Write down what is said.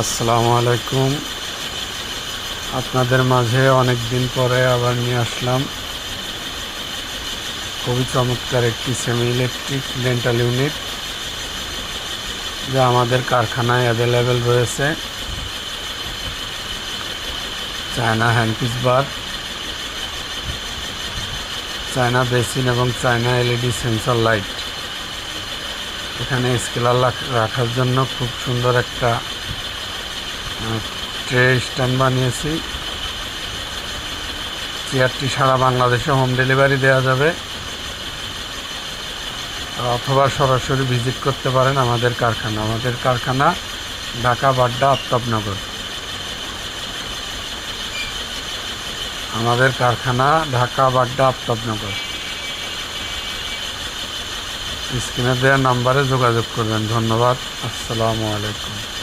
আসসালামু আলাইকুম। আপনাদের মাঝে অনেক দিন পরে আবার নিয়ে আসলাম খুবই চমৎকার একটি সেমি ইলেকট্রিক ডেন্টাল ইউনিট যা আমাদের কারখানায় অ্যাভেলেবেল রয়েছে। China handpiece bur China basin এবং চায়না এলইডি সেন্সর লাইট এখানে স্কেলার রাখার জন্য খুব সুন্দর একটা ট্রে স্ট্যান্ড বানিয়েছি? চেয়ারটি সারা বাংলাদেশে হোম ডেলিভারি দেওয়া যাবে। অথবা সরাসরি ভিজিট করতে পারেন আমাদের কারখানা। আমাদের কারখানা ঢাকা, বাড্ডা, আফতাবনগর। আমাদের কারখানা ঢাকা, বাড্ডা, আফতাবনগর। স্ক্রিনে দেওয়া নাম্বারে যোগাযোগ করবেন। ধন্যবাদ। আসসালামু আলাইকুম।